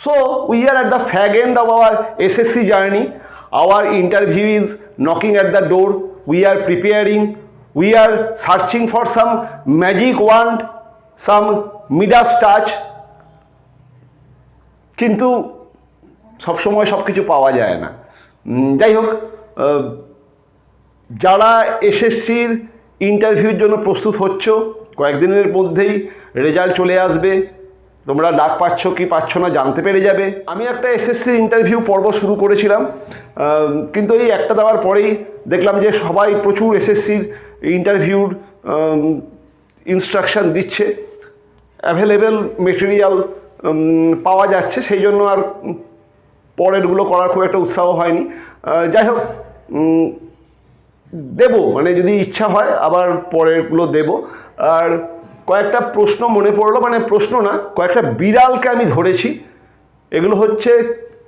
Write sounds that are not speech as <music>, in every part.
So we are at the fag end of our SSC journey our interview is knocking at the door we are preparing we are searching for some magic wand some Midas touch কিন্তু সবসময় সব কিছু পাওয়া যায় না। যাই হোক যারা এসএসসির ইন্টারভিউর জন্য প্রস্তুত হচ্ছ, কয়েকদিনের মধ্যেই রেজাল্ট চলে আসবে। তোমরা ডাক পাচ্ছ, কি পাচ্ছ না জানতে পেরে যাবে। আমি একটা এসএসসি ইন্টারভিউ পর্ব শুরু করেছিলাম কিন্তু এই একটা দেওয়ার পরেই দেখলাম যে সবাই প্রচুর এসএসসির ইন্টারভিউর ইনস্ট্রাকশন দিচ্ছে। অ্যাভেলেবেল মেটেরিয়াল পাওয়া যাচ্ছে, সেই জন্য আর পরেরগুলো করার খুব একটা উৎসাহ হয়নি। যাই হোক দেব মানে যদি ইচ্ছা হয়, আবার পরেরগুলো দেব। আর কয়েকটা প্রশ্ন মনে পড়ল মানে প্রশ্ন না, কয়েকটা বিড়ালকে আমি ধরেছি। এগুলো হচ্ছে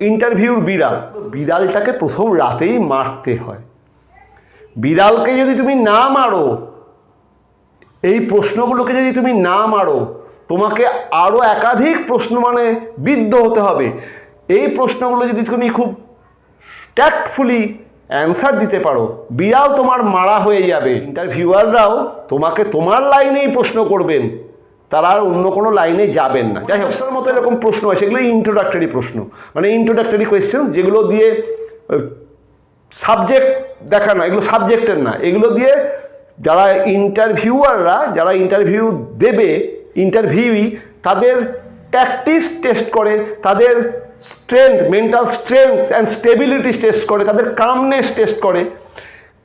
ইন্টারভিউর বিড়াল। বিড়ালটাকে প্রথম রাতেই মারতে হয়। বিড়ালকে যদি তুমি না মারো, এই প্রশ্নগুলোকে যদি তুমি না মারো, তোমাকে আরও একাধিক প্রশ্ন মানে বিদ্ধ হতে হবে। এই প্রশ্নগুলো যদি তুমি খুব ট্যাক্টফুলি অ্যান্সার দিতে পারো। বিড়াল তোমার মারা হয়ে যাবে। ইন্টারভিউয়াররাও তোমাকে তোমার লাইনেই প্রশ্ন করবেন। তারা আর অন্য কোনো লাইনে যাবেন না। যাই হোক মতো এরকম প্রশ্ন আছে সেগুলো ইন্ট্রোডাক্টরি প্রশ্ন। মানে ইন্ট্রোডাক্টরি কোয়েশ্চেন্স যেগুলো দিয়ে সাবজেক্ট দেখা না, এগুলো সাবজেক্টের না। এগুলো দিয়ে যারা ইন্টারভিউয়াররা যারা ইন্টারভিউ দেবে ইন্টারভিউই তাদের প্র্যাকটিস টেস্ট করে, তাদের strength mental strength and stability test করে, তাদের কামনেস টেস্ট করে।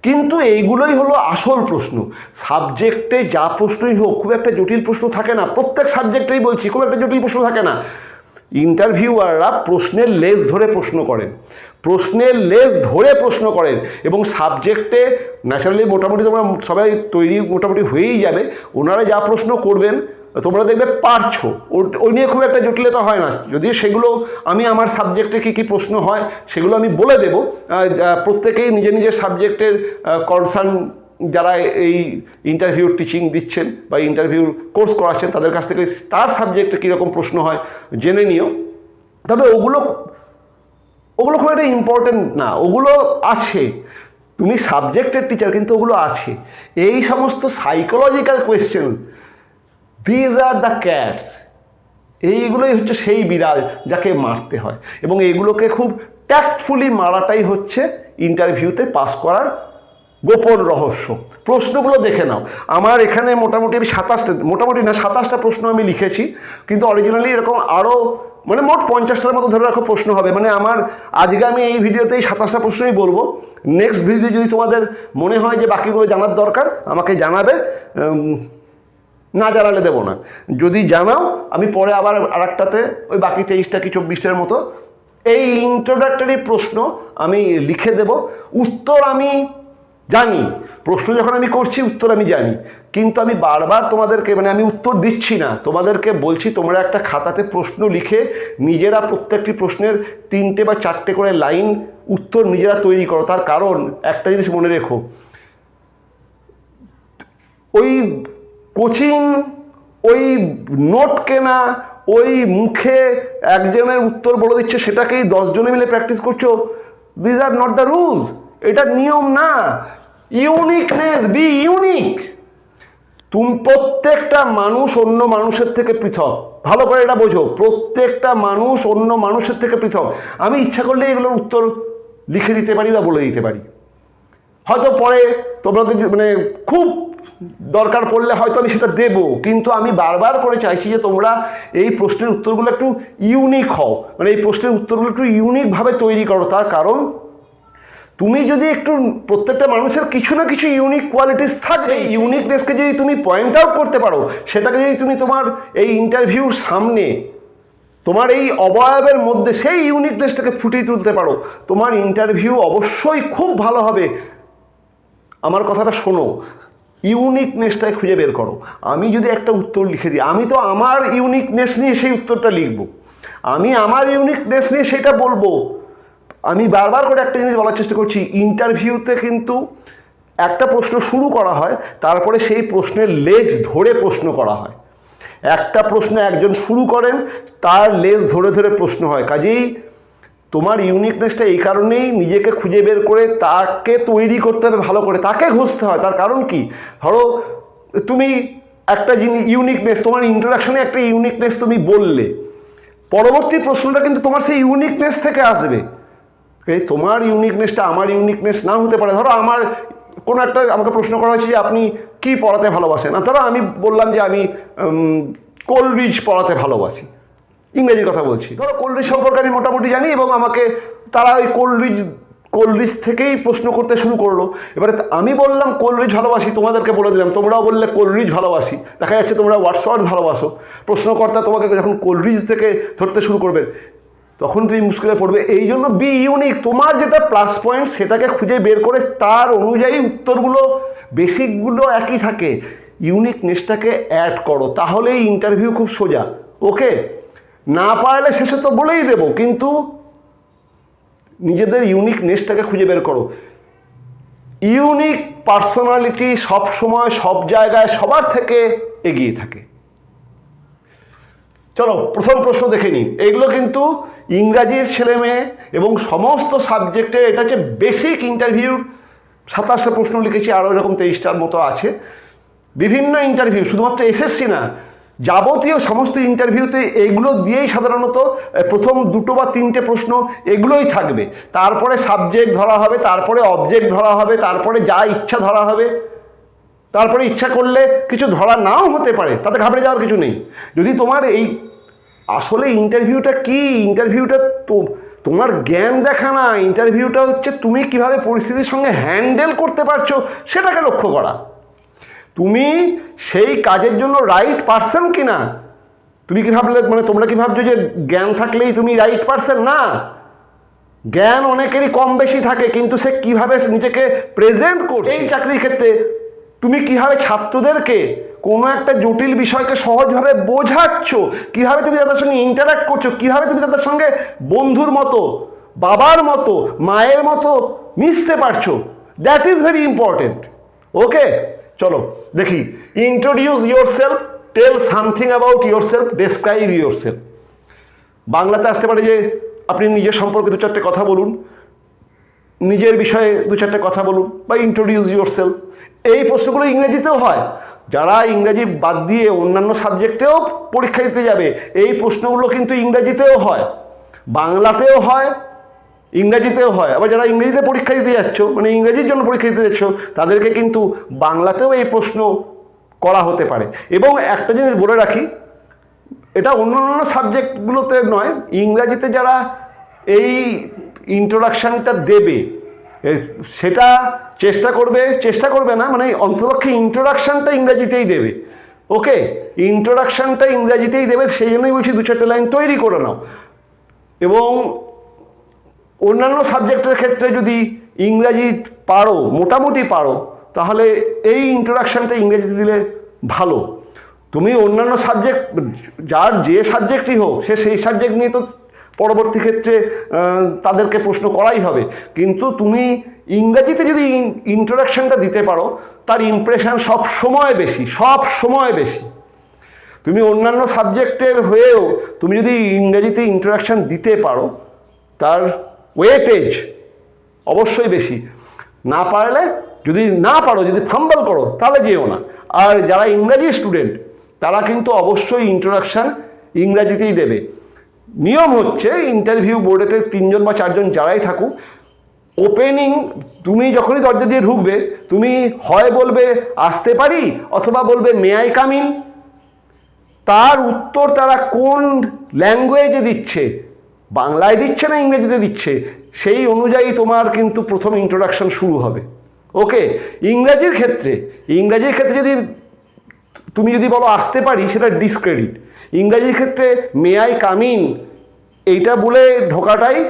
কিন্তু এইগুলোই হলো আসল প্রশ্ন। সাবজেক্টে যা প্রশ্নই হোক, খুব একটা জটিল প্রশ্ন থাকে না। প্রত্যেক সাবজেক্টেই বলছি, খুব একটা জটিল প্রশ্ন থাকে না। ইন্টারভিউয়াররা প্রশ্নের লেজ ধরে প্রশ্ন করেন। প্রশ্নের লেজ ধরে প্রশ্ন করেন এবং সাবজেক্টে ন্যাচারালি মোটামুটি তোমরা সবাই তৈরি মোটামুটি হয়েই যাবে। ওনারা যা প্রশ্ন করবেন তোমরা দেখবে পারছ। ওই নিয়ে খুব একটা জটিলতা হয় না। যদিও সেগুলো আমি আমার সাবজেক্টে কী কী প্রশ্ন হয়, সেগুলো আমি বলে দেব। প্রত্যেকেই নিজের নিজের সাবজেক্টের কনসার্ন যারা এই ইন্টারভিউ টিচিং দিচ্ছেন বা ইন্টারভিউ কোর্স করাচ্ছেন, তাদের কাছ থেকে তার সাবজেক্টে কীরকম প্রশ্ন হয় জেনে নিও। তবে ওগুলো ওগুলো খুব একটা ইম্পর্টেন্ট না। ওগুলো আছে। তুমি সাবজেক্টের টিচার কিন্তু ওগুলো আছে। এই সমস্ত psychological question these are the cats এইগুলোই হচ্ছে সেই বিড়াল যাকে মারতে হয়। এবং এগুলোকে খুব ট্যাক্টফুলি মারাটাই হচ্ছে ইন্টারভিউতে পাস করার গোপন রহস্য। প্রশ্নগুলো দেখে নাও। আমার এখানে মোটামুটি আমি সাতাশটা, মোটামুটি না, সাতাশটা প্রশ্ন আমি লিখেছি। কিন্তু অরিজিনালি এরকম আরও মানে মোট পঞ্চাশটার মতো ধরে রাখো প্রশ্ন হবে। মানে আমার আজকে আমি এই ভিডিওতে এই সাতাশটা প্রশ্নই বলব। নেক্সট ভিডিও যদি তোমাদের মনে হয় যে বাকিগুলো জানার দরকার, আমাকে জানাবে। না জানালে দেবো না। যদি জানাও, আমি পরে আবার আরেকটাতে ওই বাকি তেইশটা কি চব্বিশটার মতো এই ইন্ট্রোডাক্টরি প্রশ্ন আমি লিখে দেব। উত্তর আমি জানি। প্রশ্ন যখন আমি করছি, উত্তর আমি জানি। কিন্তু আমি বারবার তোমাদেরকে মানে আমি উত্তর দিচ্ছি না। তোমাদেরকে বলছি, তোমরা একটা খাতাতে প্রশ্ন লিখে নিজেরা প্রত্যেকটি প্রশ্নের তিনটে বা চারটে করে লাইন উত্তর নিজেরা তৈরি করো। তার কারণ একটা জিনিস মনে রেখো। ওই কোচিং ওই নোট কেনা, ওই মুখে একজনের উত্তর বলে দিচ্ছে, সেটাকেই দশজনে মিলে প্র্যাকটিস করছ। These are not the rules এটা নিয়ম না। ইউনিকনেস বি ইউনিক তুমি প্রত্যেকটা মানুষ অন্য মানুষের থেকে পৃথক। ভালো করে এটা বোঝো। প্রত্যেকটা মানুষ অন্য মানুষের থেকে পৃথক। আমি ইচ্ছা করলে এগুলোর উত্তর লিখে দিতে পারি বা বলে দিতে পারি। হয়তো পরে তোমাদের যে- মানে খুব দরকার পড়লে হয়তো আমি সেটা দেব। কিন্তু আমি বারবার করে চাইছি যে তোমরা এই প্রশ্নের উত্তরগুলো একটু ইউনিক হও। মানে এই প্রশ্নের উত্তরগুলো একটু ইউনিকভাবে তৈরি করো। তার কারণ তুমি যদি একটু প্রত্যেকটা মানুষের কিছু না কিছু ইউনিক কোয়ালিটিস থাকে এই ইউনিকনেসকে যদি তুমি পয়েন্ট আউট করতে পারো সেটাকে যদি তুমি তোমার এই ইন্টারভিউর সামনে তোমার এই অবয়বের মধ্যে সেই ইউনিকনেসটাকে ফুটিয়ে তুলতে পারো তোমার ইন্টারভিউ অবশ্যই খুব ভালো হবে। আমার কথাটা শোনো। ইউনিকনেসটাই খুঁজে বের করো। আমি যদি একটা উত্তর লিখে দিই, আমি তো আমার ইউনিকনেস নিয়ে সেই উত্তরটা লিখব। আমি আমার ইউনিকনেস নিয়ে সেটা বলব। আমি বারবার করে একটা জিনিস বলার চেষ্টা করছি ইন্টারভিউতে কিন্তু একটা প্রশ্ন শুরু করা হয়, তারপরে সেই প্রশ্নের লেজ ধরে প্রশ্ন করা হয়। একটা প্রশ্ন একজন শুরু করেন, তার লেজ ধরে ধরে প্রশ্ন হয়। কাজেই তোমার ইউনিকনেসটা এই কারণেই নিজেকে খুঁজে বের করে তাকে তৈরি করতে হবে, ভালো করে, তাকে ঘষতে হয়। তার কারণ কি? ধরো, তুমি একটা জিনিস ইউনিকনেস তোমার ইন্ট্রোডাকশনে একটা ইউনিকনেস তুমি বললে, পরবর্তী প্রশ্নটা কিন্তু তোমার সেই ইউনিকনেস থেকে আসবে। এই তোমার ইউনিকনেসটা আমার ইউনিকনেস না হতে পারে। ধরো, আমার কোনো একটা আমাকে প্রশ্ন করা হয়েছে যে, আপনি কি পড়াতে ভালোবাসেন? ধরো, আমি বললাম যে, আমি কোলরিজ পড়াতে ভালোবাসি। ইংরেজির কথা বলছি। ধরো কোলরিজ সম্পর্কে আমি মোটামুটি জানি এবং আমাকে তারা ওই কোলরিজ কোলরিজ থেকেই প্রশ্ন করতে শুরু করল। এবারে আমি বললাম কোলরিজ ভালোবাসি, তোমাদেরকে বলে দিলাম, তোমরাও বললে কোলরিজ ভালোবাসি। দেখা যাচ্ছে তোমরা হোয়াটসঅ্যাপ ভালোবাসো। প্রশ্নকর্তা তোমাকে যখন কোলরিজ থেকে ধরতে শুরু করবেন তখন তুমি মুশকিলে পড়বে। এই জন্য বি ইউনিক তোমার যেটা প্লাস পয়েন্ট সেটাকে খুঁজে বের করে তার অনুযায়ী উত্তরগুলো বেসিকগুলো একই থাকে। ইউনিকনেসটাকে অ্যাড করো, তাহলেই ইন্টারভিউ খুব সোজা। ওকে না পারলে শেষে তো বলেই দেবো, কিন্তু নিজেদের ইউনিক নেসটাকে খুঁজে বের করো। ইউনিক পার্সোনালিটি সব সময় সব জায়গায়, সবার থেকে এগিয়ে থাকে। চলো, প্রথম প্রশ্ন দেখে নিই। এগুলো কিন্তু ইংরাজির ছেলে মেয়ে এবং সমস্ত সাবজেক্টে এটা হচ্ছে বেসিক ইন্টারভিউর সাতাশটা প্রশ্ন লিখেছি আরও এরকম তেইশটার মতো আছে। বিভিন্ন ইন্টারভিউ শুধুমাত্র এসএসসি না যাবতীয় সমস্ত ইন্টারভিউতে এগুলো দিয়েই সাধারণত প্রথম দুটো বা তিনটে প্রশ্ন এগুলোই থাকবে। তারপরে সাবজেক্ট ধরা হবে, তারপরে অবজেক্ট ধরা হবে, তারপরে যা ইচ্ছা ধরা হবে। তারপরে ইচ্ছা করলে কিছু ধরা নাও হতে পারে, তাতে ঘাবড়ে যাওয়ার কিছু নেই। যদি তোমার এই আসলে ইন্টারভিউটা কি? ইন্টারভিউটা তো, তোমার জ্ঞান দেখা না ইন্টারভিউটা হচ্ছে তুমি কীভাবে পরিস্থিতির সঙ্গে হ্যান্ডেল করতে পারছ, সেটাকে লক্ষ্য করা। তুমি সেই কাজের জন্য রাইট পারসন কি না তুমি কি ভাবলে মানে তোমরা কি ভাবছ যে জ্ঞান থাকলেই তুমি রাইট পারসন না। জ্ঞান অনেকেরই কম বেশি থাকে, কিন্তু সে কীভাবে নিজেকে প্রেজেন্ট করছে? এই চাকরির ক্ষেত্রে তুমি কীভাবে ছাত্রদেরকে কোনো একটা জটিল বিষয়কে সহজভাবে বোঝাচ্ছ? কীভাবে তুমি তাদের সঙ্গে ইন্টারাক্ট করছ? কীভাবে তুমি তাদের সঙ্গে বন্ধুর মতো, বাবার মতো, মায়ের মতো মিশতে পারছ? That is very important okay চলো, দেখি। Introduce yourself tell something about yourself describe yourself বাংলাতে আসতে পারে যে, আপনি নিজের সম্পর্কে দু চারটে কথা বলুন, নিজের বিষয়ে দু চারটে কথা বলুন, বা ইন্ট্রোডিউস ইউর সেলফ এই প্রশ্নগুলো ইংরেজিতেও হয়। যারা ইংরেজি বাদ দিয়ে অন্যান্য সাবজেক্টেও পরীক্ষা দিতে যাবে, এই প্রশ্নগুলো কিন্তু ইংরেজিতেও হয়। বাংলাতেও হয় ইংরেজিতেও হয়। আবার যারা ইংরেজিতে পরীক্ষা দিতে যাচ্ছ মানে ইংরেজির জন্য পরীক্ষা দিতে যাচ্ছ, তাদেরকে কিন্তু বাংলাতেও এই প্রশ্ন করা হতে পারে। এবং একটা জিনিস বলে রাখি, এটা অন্য অন্য সাবজেক্টগুলোতে নয়, ইংরাজিতে যারা এই ইন্ট্রোডাকশানটা দেবে সেটা চেষ্টা করবে চেষ্টা করবে না মানে অন্ততপক্ষে ইন্ট্রোডাকশানটা ইংরাজিতেই দেবে। ওকে? ইন্ট্রোডাকশানটা ইংরাজিতেই দেবে, সেই জন্যই বলছি দু চারটে লাইন তৈরি করে নাও। এবং অন্যান্য সাবজেক্টের ক্ষেত্রে যদি ইংরাজি পারো, মোটামুটি পারো, তাহলে এই ইন্ট্রোডাকশানটা ইংরেজিতে দিলে ভালো। তুমি অন্যান্য সাবজেক্ট যার যে সাবজেক্টই হোক, সে সেই সাবজেক্ট নিয়ে তো পরবর্তী ক্ষেত্রে তাদেরকে প্রশ্ন করাই হবে। কিন্তু তুমি ইংরাজিতে যদি ইন্ট্রোডাকশানটা দিতে পারো, তার ইমপ্রেশন সব সময় বেশি, সব সময় বেশি। তুমি অন্যান্য সাবজেক্টের হয়েও, তুমি যদি ইংরাজিতে ইন্ট্রোডাকশান দিতে পারো, তার ওয়েটেজ অবশ্যই বেশি। না পারলে, যদি না পারো, যদি ফাম্বল করো, তাহলে যেও না। আর যারা ইংরাজি স্টুডেন্ট তারা কিন্তু অবশ্যই ইন্ট্রোডাকশান ইংরাজিতেই দেবে। নিয়ম হচ্ছে ইন্টারভিউ বোর্ডেতে তিনজন বা চারজন যারাই থাকুক ওপেনিং তুমি যখনই দরজা দিয়ে ঢুকবে, তুমি হয় বলবে, আসতে পারি? অথবা বলবে মে আই কামিন তার উত্তর তারা কোন ল্যাঙ্গুয়েজে দিচ্ছে বাংলায় দিচ্ছে না ইংরেজিতে দিচ্ছে? সেই অনুযায়ী তোমার কিন্তু প্রথম ইন্ট্রোডাকশন শুরু হবে। ওকে ইংরাজির ক্ষেত্রে ইংরাজির ক্ষেত্রে যদি তুমি যদি বলো আসতে পারি, সেটা ডিসক্রেডিট ইংরাজির ক্ষেত্রে মে আই কামিন এইটা বলে ঢোকাটাই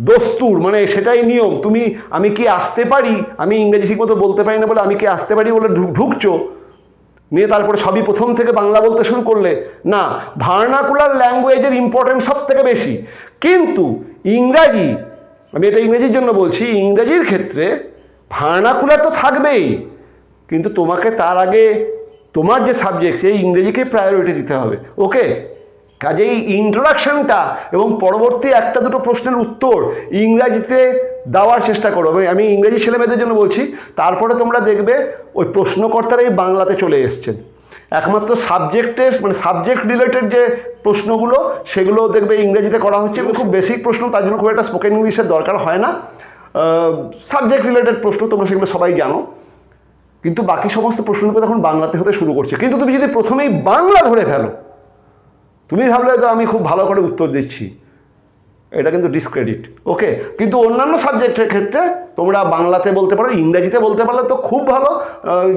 দস্তুর মানে সেটাই নিয়ম। তুমি, আমি কি আসতে পারি? আমি ইংরেজি ঠিকমতো বলতে পারি না বলে আমি কি আসতে পারি বলে ঢুক- ঢুকছো? নিয়ে তারপরে সবই প্রথম থেকে বাংলা বলতে শুরু করলে। না, ভার্নাকুলার ল্যাঙ্গুয়েজের ইম্পর্টেন্স সব থেকে বেশি। কিন্তু ইংরাজি, আমি এটা ইংরেজির জন্য বলছি, ইংরেজির ক্ষেত্রে ভার্নাকুলার তো থাকবেই, কিন্তু তোমাকে তার আগে তোমার যে সাবজেক্ট সেই ইংরেজিকে প্রায়োরিটি দিতে হবে। ওকে কাজেই ইন্ট্রোডাকশনটা এবং পরবর্তী একটা দুটো প্রশ্নের উত্তর ইংরাজিতে দেওয়ার চেষ্টা করো। আমি- ইংরেজি ছেলেমেয়েদের জন্য বলছি, তারপরে তোমরা দেখবে ওই প্রশ্নকর্তারাই বাংলাতে চলে এসছেন। একমাত্র সাবজেক্টের মানে সাবজেক্ট রিলেটেড যে প্রশ্নগুলো, সেগুলো দেখবে ইংরেজিতে করা হচ্ছে এবং খুব বেসিক প্রশ্ন, তার জন্য খুব একটা স্পোকেন ইংলিশের দরকার হয় না। সাবজেক্ট রিলেটেড প্রশ্ন, তোমরা সেগুলো সবাই জানো। কিন্তু বাকি সমস্ত প্রশ্ন পেপার তখন বাংলাতে হতে শুরু করছে। কিন্তু তুমি যদি প্রথমেই বাংলা ধরে ফেলো, তুমি ভাবলে তো আমি খুব ভালো করে উত্তর দিচ্ছি। এটা কিন্তু ডিসক্রেডিট ওকে কিন্তু অন্যান্য সাবজেক্টের ক্ষেত্রে তোমরা বাংলাতে বলতে পারো, ইংরেজিতে বলতে পারলে তো খুব ভালো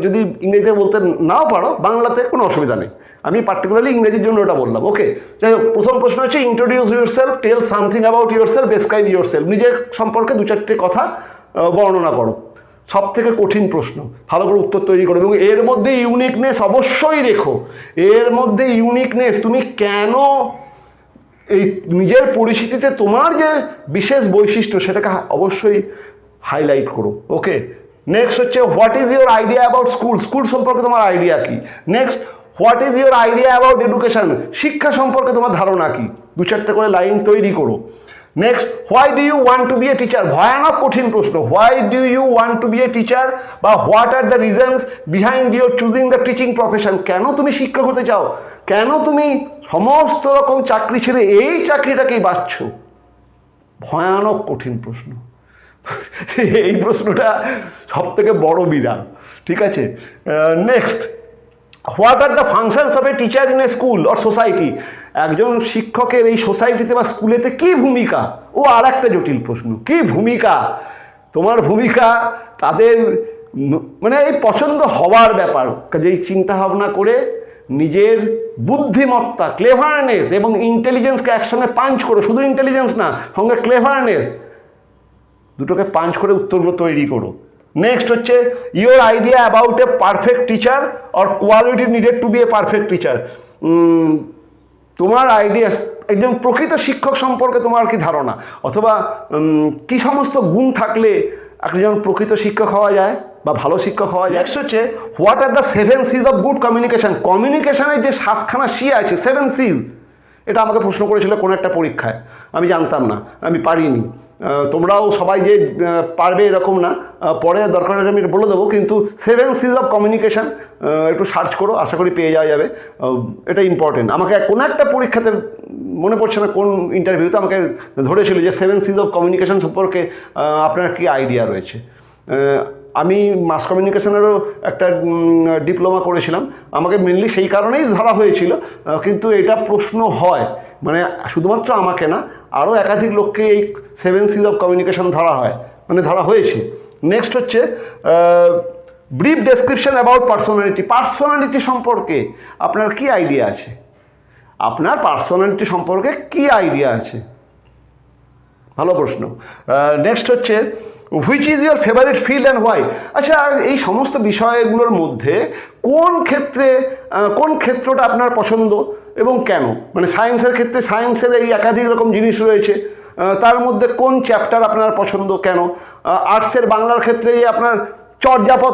যদি ইংরেজিতে বলতে নাও পারো, বাংলাতে কোনো অসুবিধা নেই। আমি পার্টিকুলারলি ইংরেজির জন্য ওটা বললাম। ওকে যাই হোক, প্রথম প্রশ্ন হচ্ছে introduce yourself tell something about yourself describe yourself নিজের সম্পর্কে দু চারটে কথা বর্ণনা করো। সব থেকে কঠিন প্রশ্ন। ভালো করে উত্তর তৈরি করো। এবং এর মধ্যে ইউনিকনেস অবশ্যই রেখো। এর মধ্যে ইউনিকনেস তুমি কেন এই নিজের পরিস্থিতিতে তোমার যে বিশেষ বৈশিষ্ট্য সেটাকে অবশ্যই হাইলাইট করো ওকে নেক্সট হচ্ছে what is your idea about school school সম্পর্কে তোমার আইডিয়া কি? Next what is your idea about education শিক্ষা সম্পর্কে তোমার ধারণা কি? দু চারটে করে লাইন তৈরি করো। Next why do you want to be a teacher ভয়ানক কঠিন প্রশ্ন। Why do you want to be a teacher বা what are the reasons behind your choosing the teaching profession কেন তুমি শিক্ষক হতে চাও? কেন তুমি সমস্ত রকম চাকরি ছেড়ে এই চাকরিটাকেই বাছছ ভয়ানক কঠিন প্রশ্ন। এই প্রশ্নটা সব থেকে বড় বিরাট ঠিক আছে? Next what are the functions of a teacher in a school or society একজন শিক্ষকের এই সোসাইটিতে বা স্কুলেতে কি ভূমিকা? ও আর একটা জটিল প্রশ্ন, কি ভূমিকা? তোমার ভূমিকা তাদের মানে এই পছন্দ হওয়ার ব্যাপার। কাজেই চিন্তা ভাবনা করে নিজের বুদ্ধিমত্তা ক্লেভারনেস এবং ইন্টেলিজেন্সকে একসঙ্গে পাঞ্চ করো। শুধু ইন্টেলিজেন্স না, সঙ্গে ক্লেভারনেস দুটোকে পাঞ্চ করে উত্তরগুলো তৈরি করো। নেক্সট হচ্ছে your idea about a perfect teacher or quality needed to be a perfect teacher তোমার আইডিয়া একজন প্রকৃত শিক্ষক সম্পর্কে তোমার কি ধারণা? অথবা কি সমস্ত গুণ থাকলে একজন প্রকৃত শিক্ষক হওয়া যায় বা ভালো শিক্ষক হওয়া যায়? নেক্সট হচ্ছে what are the seven Cs of good communication কমিউনিকেশনের যে সাতখানা সি আছে সেভেন সিজ এটা আমাকে প্রশ্ন করেছিল কোনো একটা পরীক্ষায়। আমি জানতাম না, আমি পারিনি। তোমরাও সবাই যে পারবে এরকম না পরে দরকার হলে আমি বলে দেবো, কিন্তু সেভেন সিজ অফ কমিউনিকেশান একটু সার্চ করো, আশা করি পেয়ে যাওয়া যাবে। এটা ইম্পর্টেন্ট আমাকে কোনো একটা পরীক্ষাতে মনে পড়ছে না কোন ইন্টারভিউতে আমাকে ধরেছিল যে, সেভেন সিজ অফ কমিউনিকেশন সম্পর্কে আপনার কী আইডিয়া রয়েছে? আমি মাস কমিউনিকেশনেরও একটা ডিপ্লোমা করেছিলাম। আমাকে মেনলি সেই কারণেই ধরা হয়েছিল। কিন্তু এটা প্রশ্ন হয়। মানে শুধুমাত্র আমাকে না, আরও একাধিক লোককে এই সেভেন সিজ অফ কমিউনিকেশন ধরা হয়। মানে ধরা হয়েছে। নেক্সট হচ্ছে brief description about personality personality সম্পর্কে আপনার কি আইডিয়া আছে? আপনার পার্সোনালিটি সম্পর্কে কি আইডিয়া আছে? ভালো প্রশ্ন। নেক্সট হচ্ছে which is your favourite field and why আচ্ছা এই সমস্ত বিষয়গুলোর মধ্যে কোন ক্ষেত্রে কোন ক্ষেত্রটা আপনার পছন্দ এবং কেন? মানে সায়েন্সের ক্ষেত্রে সায়েন্সের এই একাধিক রকম জিনিস রয়েছে তার মধ্যে কোন চ্যাপ্টার আপনার পছন্দ কেন? আর্টসের বাংলার ক্ষেত্রে আপনার চর্যাপদ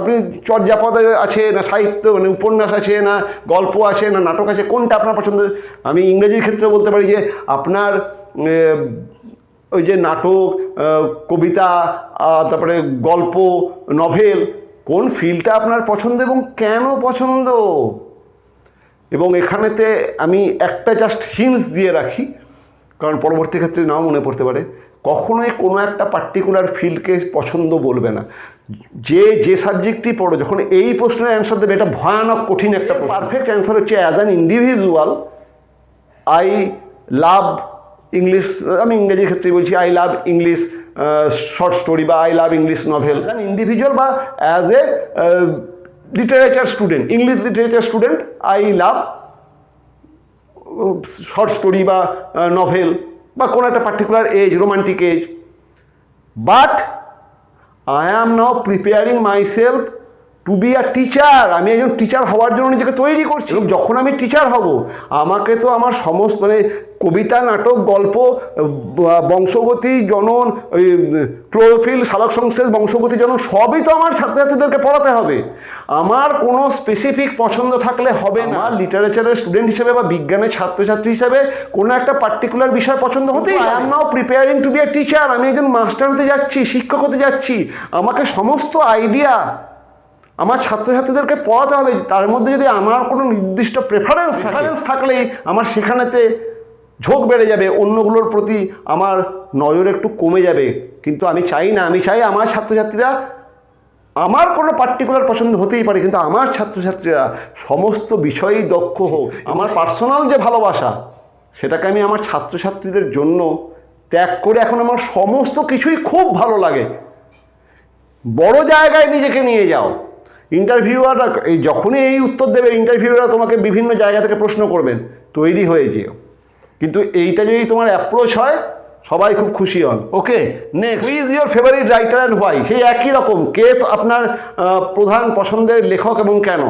আপনি চর্যাপদ আছে না সাহিত্য মানে উপন্যাস আছে না গল্প আছে না নাটক আছে, কোনটা আপনার পছন্দ? আমি ইংরেজির ক্ষেত্রে বলতে পারি যে আপনার ওই যে নাটক কবিতা তারপরে গল্প নভেল কোন ফিল্ডটা আপনার পছন্দ এবং কেন পছন্দ? এবং এখানেতে আমি একটা জাস্ট হিন্স দিয়ে রাখি, কারণ পরবর্তী ক্ষেত্রে নাও মনে পড়তে পারে, কখনোই কোনো একটা পার্টিকুলার ফিল্ডকে পছন্দ বলবে না। যে যে সাবজেক্টই পড়ো, যখন এই প্রশ্নের অ্যান্সার দেবে, এটা ভয়ানক কঠিন একটা পারফেক্ট অ্যান্সার হচ্ছে as an individual I love English, আমি ইংরেজির ক্ষেত্রে বলছি I love English short story বা I love English novel an individual বা as a literature student English literature student I love short story বা নভেল বা কোনো একটা particular age romantic age but I am now preparing myself to be a teacher আমি একজন teacher হওয়ার জন্য নিজেকে তৈরি করছি। এবং যখন আমি টিচার হব আমাকে তো আমার সমস্ত মানে কবিতা নাটক গল্প বংশগতি জনন ওই ক্লোরোফিল সালক সংশ্লেষ বংশগতি জনন সবই তো আমার ছাত্রছাত্রীদেরকে পড়াতে হবে। আমার কোনো স্পেসিফিক পছন্দ থাকলে হবে না। লিটারেচারের স্টুডেন্ট হিসেবে বা বিজ্ঞানের ছাত্রছাত্রী হিসেবে কোনো একটা পার্টিকুলার বিষয় পছন্দ হতেই I am now preparing to be a teacher আমি একজন মাস্টার হতে যাচ্ছি শিক্ষক হতে যাচ্ছি। আমাকে সমস্ত আইডিয়া আমার ছাত্রছাত্রীদেরকে পড়াতে হবে তার মধ্যে যদি আমার কোনো নির্দিষ্ট প্রেফারেন্স প্রেফারেন্স থাকলেই আমার সেখানেতে ঝোঁক বেড়ে যাবে অন্যগুলোর প্রতি আমার নজর একটু কমে যাবে। কিন্তু আমি চাই না আমি চাই আমার ছাত্রছাত্রীরা আমার কোনো পার্টিকুলার পছন্দ হতেই পারে কিন্তু আমার ছাত্রছাত্রীরা সমস্ত বিষয়েই দক্ষ হোক। আমার পার্সোনাল যে ভালোবাসা সেটাকে আমি আমার ছাত্রছাত্রীদের জন্য ত্যাগ করে এখন আমার সমস্ত কিছুই খুব ভালো লাগে। বড় জায়গায় নিজেকে নিয়ে যাও। ইন্টারভিউয়াররা এই যখনই এই উত্তর দেবে ইন্টারভিউয়াররা তোমাকে বিভিন্ন জায়গা থেকে প্রশ্ন করবেন, তৈরি হয়ে যেও। কিন্তু এইটা যদি তোমার অ্যাপ্রোচ হয়, সবাই খুব খুশি হন। Okay next is your favourite writer and why সেই একই রকম। কে আপনার প্রধান পছন্দের লেখক এবং কেন?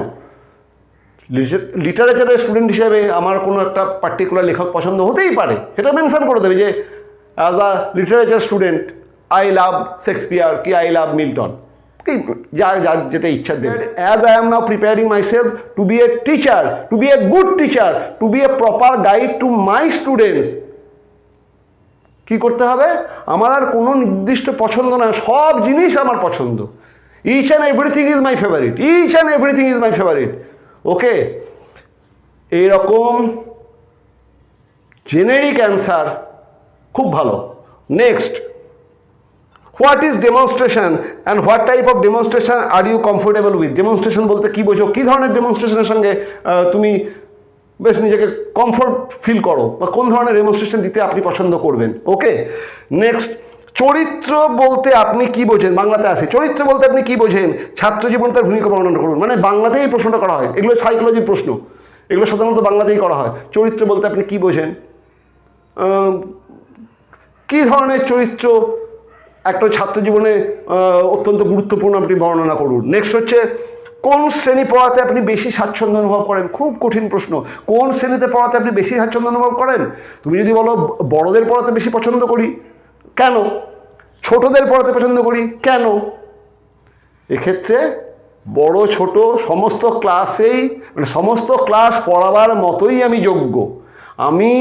লিটারেচারের স্টুডেন্ট হিসেবে আমার কোনো একটা পার্টিকুলার লেখক পছন্দ হতেই পারে। সেটা মেনশন করে দেবে যে as a literature student I love Shakespeare কি আই লাভ মিল্টন কি যার যার যেটা ইচ্ছা দেবে। As I am now preparing myself to be a teacher to be a good teacher to be a proper guide to my students কি করতে হবে? আমার আর কোনো নির্দিষ্ট পছন্দ না সব জিনিস আমার পছন্দ। Each and everything is my favourite each and everything is my favourite okay এইরকম জেনেরিক অ্যান্সার খুব ভালো। Next what is demonstration and what type of demonstration are you comfortable with demonstration বলতে কী বোঝো? কী ধরনের ডেমনস্ট্রেশনের সঙ্গে তুমি বেশ নিজেকে কমফোর্ট ফিল করো? বা কোন ধরনের ডেমনস্ট্রেশন দিতে আপনি পছন্দ করবেন? ওকে নেক্সট চরিত্র বলতে আপনি কি বোঝেন? বাংলাতে আছে। চরিত্র বলতে আপনি কি বোঝেন? ছাত্র জীবন তার ভূমিকা বর্ণনা করুন। মানে বাংলাতেই এই প্রশ্নটা করা হয়। এগুলো সাইকোলজির প্রশ্ন। এগুলো সাধারণত বাংলাতেই করা হয়। চরিত্র বলতে আপনি কি বোঝেন? কী ধরনের চরিত্র একটা ছাত্র জীবনে অত্যন্ত গুরুত্বপূর্ণ আপনি বর্ণনা করুন। নেক্সট হচ্ছে, কোন শ্রেণি পড়াতে আপনি বেশি স্বাচ্ছন্দ্য অনুভব করেন? খুব কঠিন প্রশ্ন। কোন শ্রেণীতে পড়াতে আপনি বেশি স্বাচ্ছন্দ্য অনুভব করেন? তুমি যদি বলো, বড়দের পড়াতে বেশি পছন্দ করি, কেন? ছোটদের পড়াতে পছন্দ করি, কেন? এক্ষেত্রে বড়, ছোট, সমস্ত ক্লাসেই মানে সমস্ত ক্লাস পড়াবার মতোই আমি যোগ্য। আমি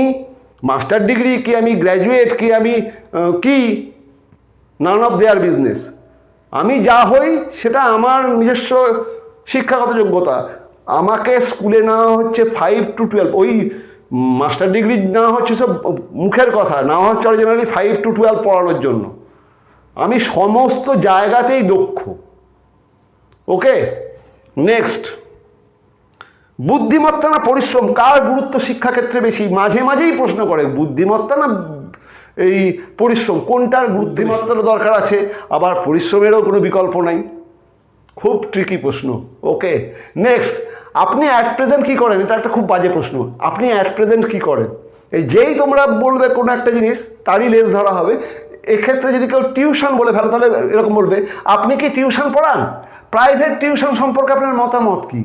মাস্টার ডিগ্রি কি আমি গ্র্যাজুয়েট কি আমি কি? নান অফ দেয়ার বিজনেস আমি যা হই সেটা আমার নিজস্ব শিক্ষাগত যোগ্যতা। আমাকে স্কুলে নেওয়া হচ্ছে ফাইভ টু টুয়েলভ ওই মাস্টার ডিগ্রি নেওয়া হচ্ছে সব মুখের কথা। নেওয়া হচ্ছে অরিজিনালি ফাইভ টু টুয়েলভ পড়ানোর জন্য। আমি সমস্ত জায়গাতেই দক্ষ। ওকে? নেক্সট বুদ্ধিমত্তা না পরিশ্রম? কার গুরুত্ব শিক্ষাক্ষেত্রে বেশি? মাঝে মাঝেই প্রশ্ন করে, বুদ্ধিমত্তা না এই পরিশ্রম, কোনটার বুদ্ধিমত্তার দরকার আছে? আবার পরিশ্রমেরও কোনো বিকল্প নাই। খুব ট্রিকি প্রশ্ন। ওকে নেক্সট আপনি অ্যাট প্রেজেন্ট কী করেন? এটা একটা খুব বাজে প্রশ্ন। আপনি অ্যাট প্রেজেন্ট কী করেন? এই যেই তোমরা বলবে কোনো একটা জিনিস, তারই লেস ধরা হবে। এক্ষেত্রে যদি কেউ টিউশন বলে ফেলো, তাহলে এরকম বলবে, আপনি কি টিউশন পড়ান? প্রাইভেট টিউশন সম্পর্কে আপনার মতামত কী?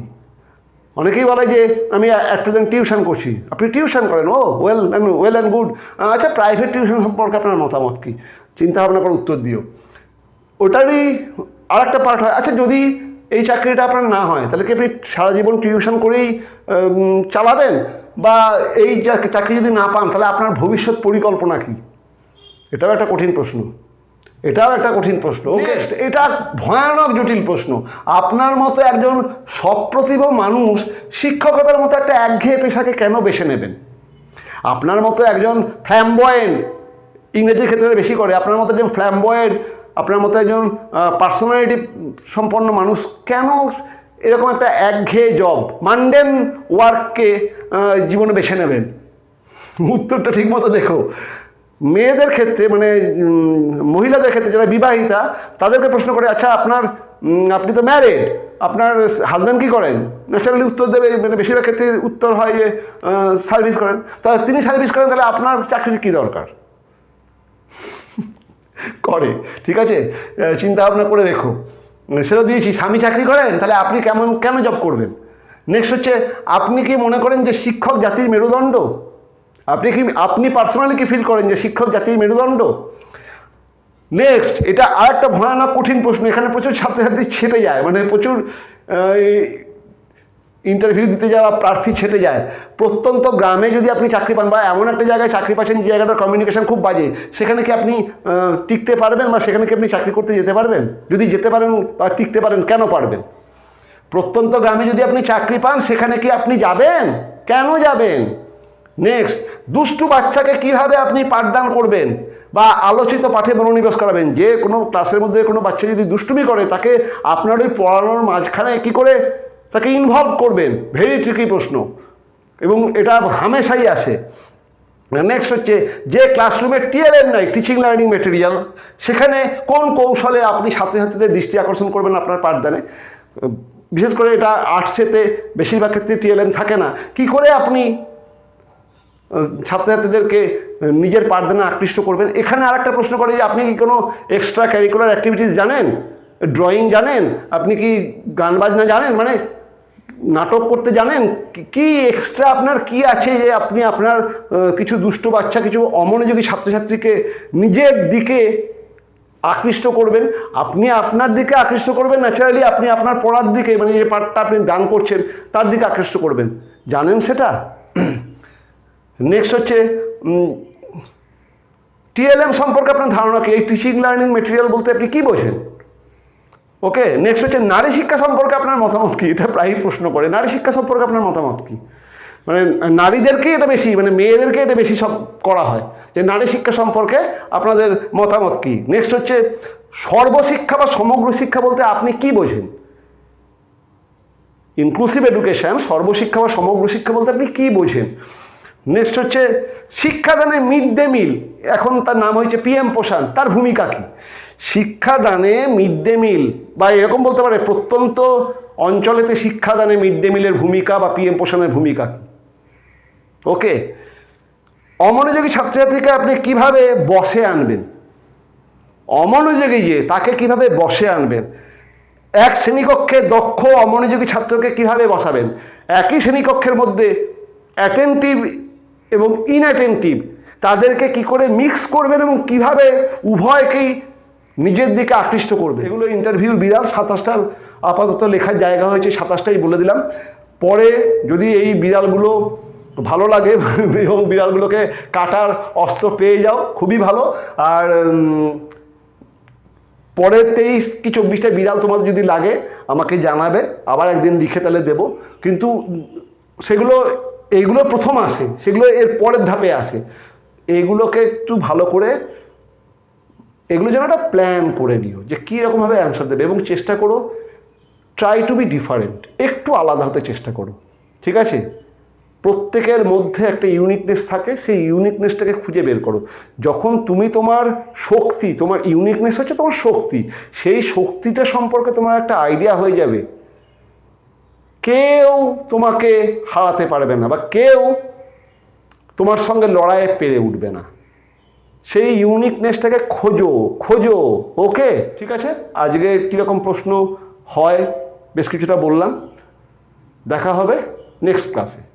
অনেকেই বলে যে আমি অ্যাট প্রেজেন্ট টিউশন করছি। আপনি টিউশন করেন? ও well and well and good আচ্ছা প্রাইভেট টিউশন সম্পর্কে আপনার মতামত কী? চিন্তা ভাবনা করে উত্তর দিও। ওটারই আর একটা পার্ট হয়। আচ্ছা যদি এই চাকরিটা আপনার না হয়, তাহলে কি আপনি সারা জীবন টিউশন করেই চালাবেন? বা এই চাকরি যদি না পান, তাহলে আপনার ভবিষ্যৎ পরিকল্পনা কী? এটাও একটা কঠিন প্রশ্ন। এটাও একটা কঠিন প্রশ্ন। ওকে এটা ভয়ানক জটিল প্রশ্ন। আপনার মতো একজন সপ্রতিভ মানুষ শিক্ষকতার মতো একটা একঘেয়ে পেশাকে কেন বেছে নেবেন? আপনার মতো একজন ফ্ল্যাম্বয়েন্ট ইংরেজির ক্ষেত্রে বেশি করে আপনার মতো একজন ফ্ল্যাম্বয়েন্ট আপনার মতো একজন পার্সোনালিটি সম্পন্ন মানুষ কেন এরকম একটা একঘেয়ে জব মান্ডেন ওয়ার্ককে জীবনে বেছে নেবেন? উত্তরটা ঠিক মতো দেখো। মেয়েদের ক্ষেত্রে মানে মহিলাদের ক্ষেত্রে যারা বিবাহিতা, তাদেরকে প্রশ্ন করে আচ্ছা আপনার আপনি তো ম্যারেড আপনার হাজব্যান্ড কী করেন? ন্যাচারালি উত্তর দেবে মানে বেশিরভাগ ক্ষেত্রে উত্তর হয় যে সার্ভিস করেন। তা তিনি সার্ভিস করেন, তাহলে আপনার চাকরির কী দরকার? <laughs> করে, ঠিক আছে? চিন্তা ভাবনা করে রেখো। সেটা দিয়েছি। স্বামী চাকরি করেন, তাহলে আপনি কেমন, কেন জব করবেন? নেক্সট হচ্ছে, আপনি কি মনে করেন যে শিক্ষক জাতির মেরুদণ্ড? আপনি কি, আপনি পার্সোনালি কি ফিল করেন যে শিক্ষক জাতির মেরুদণ্ড? নেক্সট এটা আর একটা ভয়ানক কঠিন প্রশ্ন, এখানে প্রচুর ছাত্রছাত্রী ছেটে যায় মানে প্রচুর ইন্টারভিউ দিতে যাওয়া প্রার্থী ছেটে যায়। প্রত্যন্ত গ্রামে যদি আপনি চাকরি পান, বা এমন একটা জায়গায় চাকরি পাচ্ছেন যে জায়গাটার কমিউনিকেশন খুব বাজে, সেখানে কি আপনি টিকতে পারবেন, বা সেখানে কি আপনি চাকরি করতে যেতে পারবেন? যদি যেতে পারেন, বা টিকতে পারেন, কেন পারবেন? প্রত্যন্ত গ্রামে যদি আপনি চাকরি পান, সেখানে কি আপনি যাবেন? কেন যাবেন? নেক্সট দুষ্টু বাচ্চাকে কীভাবে আপনি পাঠদান করবেন বা আলোচিত পাঠে মনোনিবেশ করাবেন? যে কোনো ক্লাসের মধ্যে কোনো বাচ্চা যদি দুষ্টুমি করে, তাকে আপনার ওই পড়ানোর মাঝখানে কি করে তাকে ইনভলভ করবেন? ভেরি ট্রিকি প্রশ্ন। এবং এটা হামেশাই আসে। নেক্সট হচ্ছে, যে ক্লাসরুমে টিএলএম নাই টিচিং লার্নিং মেটেরিয়াল সেখানে কোন কৌশলে আপনি ছাত্রছাত্রীদের দৃষ্টি আকর্ষণ করবেন আপনার পাঠদানে? বিশেষ করে এটা আর্টসেতে বেশিরভাগ ক্ষেত্রে টিএলএম থাকে না। কি করে আপনি ছাত্রছাত্রীদেরকে নিজের পাঠদানে আকৃষ্ট করবেন। এখানে আর একটা প্রশ্ন করে যে, আপনি কি কোনো এক্সট্রা ক্যারিকুলার অ্যাক্টিভিটিস জানেন? ড্রয়িং জানেন? আপনি কি গান বাজনা জানেন? মানে নাটক করতে জানেন? কি- কি এক্সট্রা আপনার কি আছে যে, আপনি আপনার কিছু দুষ্ট বাচ্চা, কিছু অমনোযোগী ছাত্রছাত্রীকে নিজের দিকে আকৃষ্ট করবেন? আপনি আপনার দিকে আকৃষ্ট করবেন? ন্যাচারালি আপনি আপনার পড়ার দিকে মানে যে পাঠটা আপনি দান করছেন, তার দিকে আকৃষ্ট করবেন। জানেন সেটা? নেক্সট হচ্ছে টিএলএম সম্পর্কে আপনার ধারণা কি? এই টিচিং লার্নিং মেটেরিয়াল বলতে আপনি কী বোঝেন? ওকে নেক্সট হচ্ছে, নারী শিক্ষা সম্পর্কে আপনার মতামত কি? এটা প্রায়ই প্রশ্ন করে। নারী শিক্ষা সম্পর্কে আপনার মতামত কি? মানে নারীদেরকেই এটা বেশি মানে মেয়েদেরকে এটা বেশি সব করা হয়, যে নারী শিক্ষা সম্পর্কে আপনাদের মতামত কি? নেক্সট হচ্ছে, সর্বশিক্ষা বা সমগ্র শিক্ষা বলতে আপনি কি বোঝেন? ইনক্লুসিভ এডুকেশন সর্বশিক্ষা বা সমগ্র শিক্ষা বলতে আপনি কি বোঝেন? নেক্সট হচ্ছে শিক্ষাদানে মিড ডে মিল এখন তার নাম হয়েছে পিএম পোষণ তার ভূমিকা কী? শিক্ষাদানে মিড ডে মিল বা এরকম বলতে পারে প্রত্যন্ত অঞ্চলেতে শিক্ষাদানে মিড ডে মিলের ভূমিকা বা পিএম পোষণের ভূমিকা কী? ওকে অমনোযোগী ছাত্রছাত্রীকে আপনি কীভাবে বসে আনবেন? অমনোযোগী যে, তাকে কীভাবে বসে আনবেন? এক শ্রেণীকক্ষে দক্ষ অমনোযোগী ছাত্রকে কীভাবে বসাবেন? একই শ্রেণীকক্ষের মধ্যে অ্যাটেন্টিভ এবং ইনঅ্যাটেন্টিভ তাদেরকে কি করে মিক্স করবেন এবং কীভাবে উভয়কেই নিজের দিকে আকৃষ্ট করবে? এগুলো ইন্টারভিউ বিড়াল, সাতাশটা আপাতত লেখার জায়গা হয়েছে, সাতাশটাই বলে দিলাম। পরে যদি এই বিড়ালগুলো ভালো লাগে <laughs> এবং বিড়ালগুলোকে কাটার অস্ত্র পেয়ে যাও, খুবই ভালো। আর পরের তেইশ কি চব্বিশটা বিড়াল তোমার যদি লাগে, আমাকে জানাবে, আবার একদিন লিখে তাহলে দেবো। কিন্তু সেগুলো এইগুলো প্রথম আসে, সেগুলো এর পরের ধাপে আসে। এইগুলোকে একটু ভালো করে এগুলো যেন একটা প্ল্যান করে নিও, যে কী রকমভাবে অ্যান্সার দেবে এবং চেষ্টা করো ট্রাই টু বি ডিফারেন্ট একটু আলাদা হতে চেষ্টা করো, ঠিক আছে? প্রত্যেকের মধ্যে একটা ইউনিকনেস থাকে, সেই ইউনিকনেসটাকে খুঁজে বের করো। যখন তুমি তোমার শক্তি, তোমার ইউনিকনেস হচ্ছে তোমার শক্তি, সেই শক্তিটা সম্পর্কে তোমার একটা আইডিয়া হয়ে যাবে। কেউ তোমাকে হারাতে পারবে না বা কেউ তোমার সঙ্গে লড়াইয়ে পেরে উঠবে না। সেই ইউনিকনেসটাকে খোঁজো খোঁজো। ওকে? ঠিক আছে? আজকে কীরকম প্রশ্ন হয়? বেশ কিছুটা বললাম। দেখা হবে নেক্সট ক্লাসে